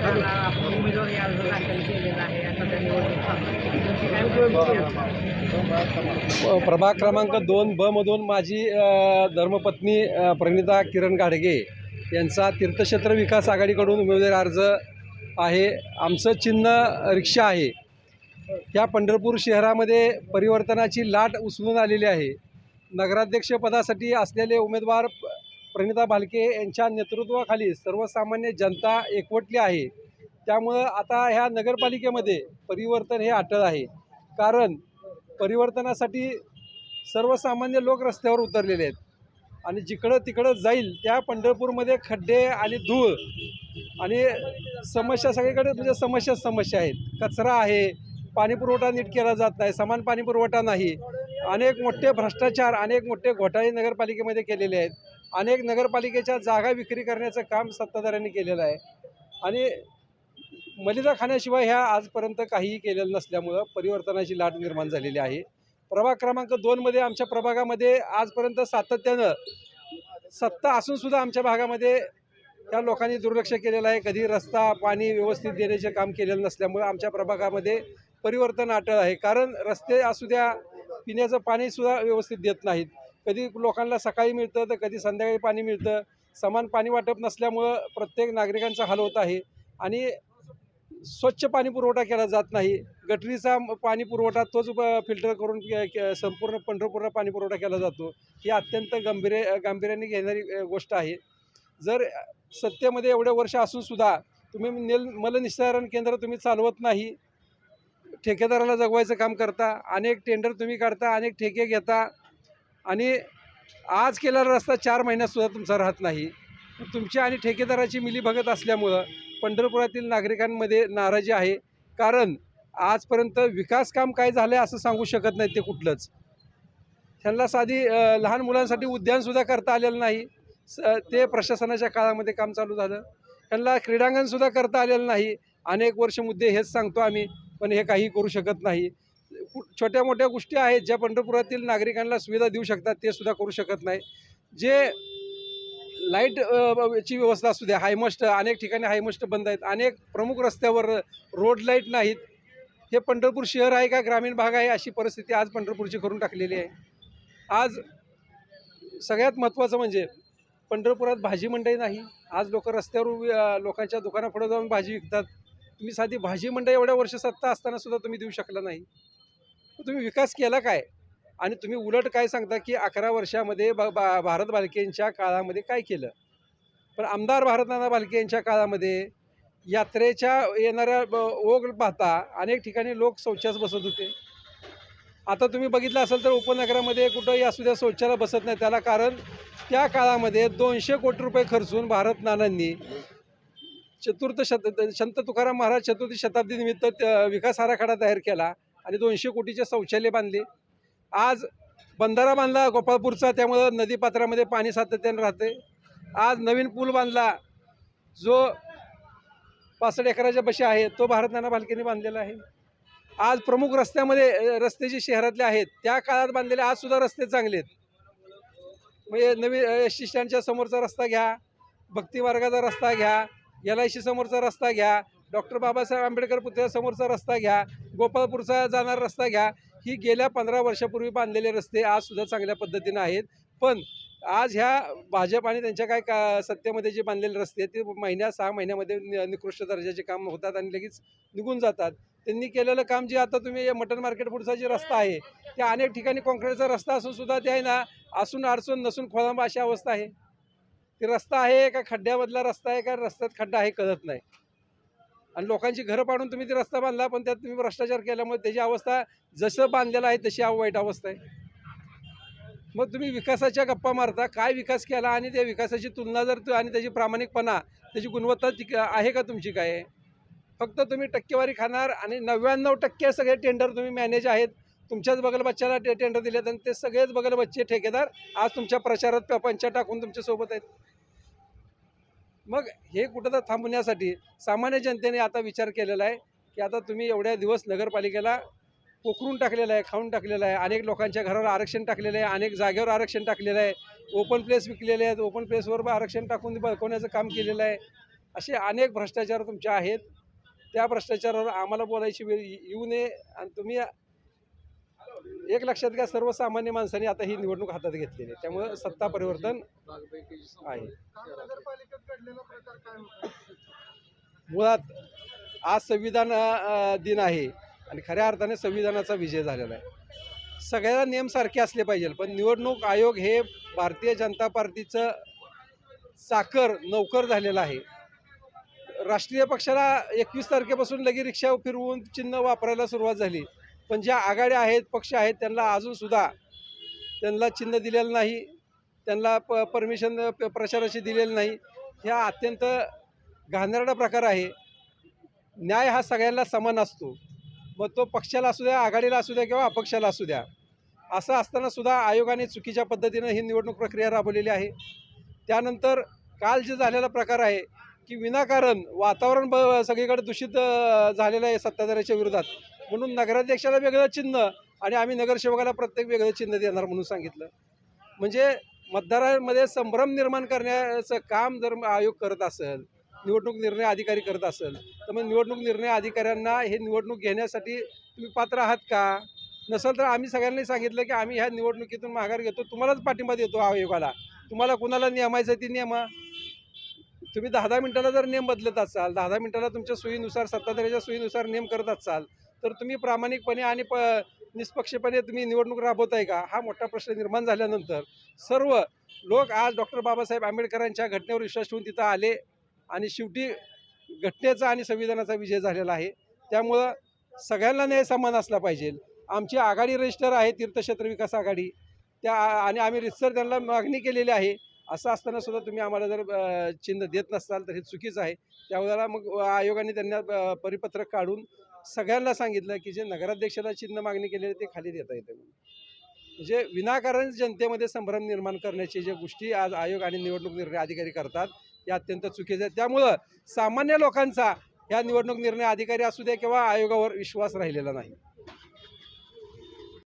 उमेदवारी अर्ज दाखल केलेला आहे. आता त्या निवडणूक प्रभाग क्रमांक दोन ब मधून माझी धर्मपत्नी प्रणिता किरण गाडगे यांचा तीर्थक्षेत्र विकास आघाडीकडून उमेदवारी अर्ज आहे. आमचं चिन्ह रिक्षा आहे. या पंढरपूर शहरामध्ये परिवर्तनाची लाट उचलून आलेली आहे. नगराध्यक्षपदासाठी असलेले उमेदवार प्रणिता भालके यांच्या नेतृत्वाखाली सर्वसामान्य जनता एकवटली आहे. त्यामुळं आता ह्या नगरपालिकेमध्ये परिवर्तन हे अटळ आहे. कारण परिवर्तनासाठी सर्वसामान्य लोक रस्त्यावर उतरलेले आहेत. आणि जिकडं तिकडं जाईल त्या पंढरपूरमध्ये खड्डे आणि धूळ आणि समस्या सगळीकडे म्हणजे समस्या समस्या आहेत. कचरा आहे पाणीपुरवठा नीट केला जात नाही समान पाणीपुरवठा नाही. अनेक मोठे भ्रष्टाचार अनेक मोठे घोटाळे नगरपालिकेमध्ये केलेले आहेत. अनेक नगरपालिकेच्या जागा विक्री करण्याचं काम सत्ताधाऱ्यांनी केलेलं आहे. आणि मलिदा खाण्याशिवाय ह्या आजपर्यंत काहीही केलेलं नसल्यामुळं परिवर्तनाची लाट निर्माण झालेली आहे. प्रभाग क्रमांक दोनमध्ये आमच्या प्रभागामध्ये आजपर्यंत सातत्यानं सत्ता असूनसुद्धा आमच्या भागामध्ये त्या लोकांनी दुर्लक्ष केलेलं आहे. कधी रस्ता पाणी व्यवस्थित देण्याचे काम केलेलं नसल्यामुळं आमच्या प्रभागामध्ये परिवर्तन अटळ आहे. कारण रस्ते असू द्या पिण्याचं पाणीसुद्धा व्यवस्थित देत नाहीत. कधी लोकांना सकाळी मिळतं तर कधी संध्याकाळी पाणी मिळतं. समान पाणी वाटप नसल्यामुळं प्रत्येक नागरिकांचा हाल होत आहे. आणि स्वच्छ पाणी पुरवठा केला जात नाही. गटरीचा म- पाणी पुरवठा तोच फिल्टर करून के- संपूर्ण पंढरपूरला पाणी पुरवठा केला जातो. ही अत्यंत गंभीर गांभीर्याने घेणारी गोष्ट आहे. जर सत्तेमध्ये एवढे वर्ष असूनसुद्धा तुम्ही नेल मलनिस्सारण केंद्र तुम्ही चालवत नाही ठेकेदाराला जगवायचं काम करता अनेक टेंडर तुम्ही काढता अनेक ठेके घेता आणि आज केलेला रस्ता चार महिन्यातसुद्धा तुमचा राहत नाही. तुमची आणि ठेकेदाराची मिलीभगत असल्यामुळं पंढरपुरातील नागरिकांमध्ये नाराजी आहे. कारण आजपर्यंत विकास काम काय झालं आहे असं सांगू शकत नाही ते कुठलंच. त्यांना साधी लहान मुलांसाठी उद्यानसुद्धा करता आलेलं नाही. स ते प्रशासनाच्या काळामध्ये काम चालू झालं. त्यांना क्रीडांगणसुद्धा करता आलेलं नाही. अनेक वर्ष मुद्दे हेच सांगतो आम्ही पण हे काही करू शकत नाही. छोट्या मोठ्या गोष्टी आहेत ज्या पंढरपुरातील नागरिकांना सुविधा देऊ शकतात ते सुद्धा करू शकत नाही. जे लाइट ची व्यवस्था असू द्या हायमस्ट अनेक ठिकाणी हायमस्ट बंद आहेत. अनेक प्रमुख रस्त्यावर रोड लाइट नाहीत. हे पंढरपूर शहर आहे का ग्रामीण भाग आहे अशी परिस्थिती आज पंढरपूरची करून टाकलेली आहे. आज सगळ्यात महत्त्वाचं म्हणजे पंढरपुरात भाजी मंडई नाही. आज लोक रस्त्यावर लोकांच्या दुकानापुढे जाऊन भाजी विकतात. तुम्ही साधी भाजी मंडई एवढ्या वर्ष सत्ता असताना सुद्धा तुम्ही देऊ शकला नाही. तुम्ही विकास केला काय? आणि तुम्ही उलट काय सांगता की अकरा वर्षामध्ये ब बा भारत बालकेंच्या काळामध्ये काय केलं? पण आमदार भारतनाना बालके यांच्या काळामध्ये यात्रेच्या येणाऱ्या ब- ओघ पाहता अनेक ठिकाणी लोक शौचास बसत होते. आता तुम्ही बघितलं असेल तर उपनगरामध्ये कुठंही असू द्या शौचाला बसत नाही. त्याला कारण त्या काळामध्ये दोनशे कोटी रुपये खर्चून भारत नानांनी चतुर्थ शत संत तुकाराम महाराज चतुर्थी शताब्दीनिमित्त विकास आराखडा तयार केला. आणि दोनशे कोटीचे शौचालय बांधले. आज बंधारा बांधला गोपाळपूरचा त्यामुळं नदीपात्रामध्ये पाणी सातत्याने राहते आज नवीन पूल बांधला जो पासष्ट एकराच्या बशी आहे तो भारत नाना बांधलेला आहे. आज प्रमुख रस्त्यामध्ये रस्ते जे शहरातले आहेत त्या काळात बांधलेले आज सुद्धा रस्ते चांगले आहेत. म्हणजे नवीन एस टी स्टँडच्या समोरचा रस्ता घ्या भक्ती मार्गाचा रस्ता घ्या एल आय सी समोरचा रस्ता घ्या डॉक्टर बाबासाहेब आंबेडकर पुतळ्यासमोरचा रस्ता घ्या गोपाळपूरचा जाणारा रस्ता घ्या. ही गेल्या पंधरा वर्षापूर्वी बांधलेले रस्ते आज सुद्धा चांगल्या पद्धतीनं आहेत. पण आज ह्या भाजप आणि त्यांच्या काय का सत्तेमध्ये जे बांधलेले रस्ते ते महिन्या सहा महिन्यामध्ये निकृष्ट दर्जाचे काम होतात आणि लगेच निघून जातात. त्यांनी केलेलं काम जे आता तुम्ही हे मटन मार्केट पुढचा जे रस्ता आहे त्या अनेक ठिकाणी कॉन्क्रीटचा रस्ता असून सुद्धा ते आहे ना असून अडचून नसून खोळंबा अशी अवस्था आहे. ते रस्ता आहे का खड्ड्यामधला रस्ता आहे का रस्त्यात खड्डा आहे कळत नाही. आणि लोकांची घरं पाडून तुम्ही ते रस्ता बांधला पण त्यात तुम्ही भ्रष्टाचार केल्यामुळे त्याची अवस्था जसं बांधलेलं आहे तशी वाईट अवस्था आहे. मग तुम्ही विकासाच्या गप्पा मारता काय विकास केला आणि त्या विकासाची तुलना जर आणि त्याची प्रामाणिकपणा त्याची गुणवत्ता ती आहे का तुमची काय? फक्त तुम्ही टक्केवारी खाणार आणि नव्याण्णव टक्के सगळे टेंडर तुम्ही मॅनेज आहेत. तुमच्याच बगल बच्च्याला ते टेंडर दिलेत आणि ते सगळेच बगल बच्चे ठेकेदार आज तुमच्या प्रचारात प- पंचा टाकून तुमच्यासोबत आहेत. मग हे कुठं तर थांबवण्यासाठी सामान्य जनतेने आता विचार केलेला आहे की आता तुम्ही एवढ्या दिवस नगरपालिकेला पोखरून टाकलेलं आहे खाऊन टाकलेलं आहे अनेक लोकांच्या घरावर आरक्षण टाकलेलं आहे अनेक जागेवर आरक्षण टाकलेलं आहे ओपन प्लेस विकलेले आहेत ओपन प्लेसवर आरक्षण टाकून बळकवण्याचं काम केलेलं आहे. असे अनेक भ्रष्टाचार तुमचे आहेत. त्या भ्रष्टाचारावर आम्हाला बोलायची वेळ येऊ नये आणि तुम्ही एक लक्षात घ्या सर्वसामान्य माणसांनी आता ही निवडणूक हातात घेतलेली आहे. त्यामुळं सत्ता परिवर्तन आहे. मुळात आज संविधान दिन आहे आणि खऱ्या अर्थाने संविधानाचा विजय झालेला आहे. सगळ्या नियम सारखे असले पाहिजे पण निवडणूक आयोग हे भारतीय जनता पार्टीचं चाकर नौकर झालेलं आहे. राष्ट्रीय पक्षाला एकवीस तारखेपासून लगे रिक्षा फिरवून चिन्ह वापरायला सुरुवात झाली. पण ज्या आघाड्या आहेत पक्ष आहेत त्यांना अजूनसुद्धा त्यांना चिन्ह दिलेलं नाही त्यांना प परमिशन प प्रचाराची दिलेलं नाही. ह्या अत्यंत घाणेरडा प्रकार आहे. न्याय हा सगळ्यांना समान असतो. मग तो पक्षाला असू द्या आघाडीला असू द्या किंवा अपक्षाला असू द्या असं असताना सुद्धा आयोगाने चुकीच्या पद्धतीनं ही निवडणूक प्रक्रिया राबवलेली आहे. त्यानंतर काल जे झालेला प्रकार आहे की विनाकारण वातावरण ब सगळीकडे दूषित झालेलं आहे सत्ताधाऱ्याच्या विरोधात. म्हणून नगराध्यक्षाला वेगळं चिन्ह आणि आम्ही नगरसेवकाला प्रत्येक वेगळं चिन्ह देणार म्हणून सांगितलं. म्हणजे मतदारांमध्ये संभ्रम निर्माण करण्याचं काम जर आयोग करत असेल निवडणूक निर्णय अधिकारी करत असेल तर मग निवडणूक निर्णय अधिकाऱ्यांना हे निवडणूक घेण्यासाठी तुम्ही पात्र आहात का? नसेल तर आम्ही सगळ्यांनी सांगितलं की आम्ही ह्या निवडणुकीतून माघार घेतो तुम्हालाच पाठिंबा देतो आयोगाला. तुम्हाला कुणाला नियमायचं ती नियमा तुम्ही दहा दहा मिनटाला जर नियम बदलत असाल दहा दहा मिनटाला तुमच्या सोयीनुसार सत्ताधाऱ्याच्या सोयीनुसार नियम करत असाल तर तुम्ही प्रामाणिकपणे आणि प निष्पक्षपणे तुम्ही निवडणूक राबवताय का? हा मोठा प्रश्न निर्माण झाल्यानंतर सर्व लोक आज डॉक्टर बाबासाहेब आंबेडकरांच्या घटनेवर विश्वास ठेवून तिथं आले आणि शेवटी घटनेचा आणि संविधानाचा विजय झालेला आहे. त्यामुळं सगळ्यांना न्याय समान असला पाहिजे. आमची आघाडी रजिस्टर आहे तीर्थक्षेत्र विकास आघाडी. त्या आणि आम्ही रितसर त्यांना मागणी केलेली आहे. असं असताना सुद्धा तुम्ही आम्हाला जर चिन्ह देत नसाल तर हे चुकीचं आहे. त्यावेळेला मग आयोगाने त्यांना परिपत्रक काढून सगळ्यांना सांगितलं की जे नगराध्यक्षाला चिन्ह मागणी केलेली ते खाली देता येते म्हणजे विनाकारण जनतेमध्ये संभ्रम निर्माण करण्याची ज्या गोष्टी आज आयोग आणि निवडणूक निर्णय अधिकारी करतात या अत्यंत चुकीचे आहेत त्यामुळं सामान्य लोकांचा ह्या निवडणूक निर्णय अधिकारी असू द्या किंवा आयोगावर विश्वास राहिलेला नाही.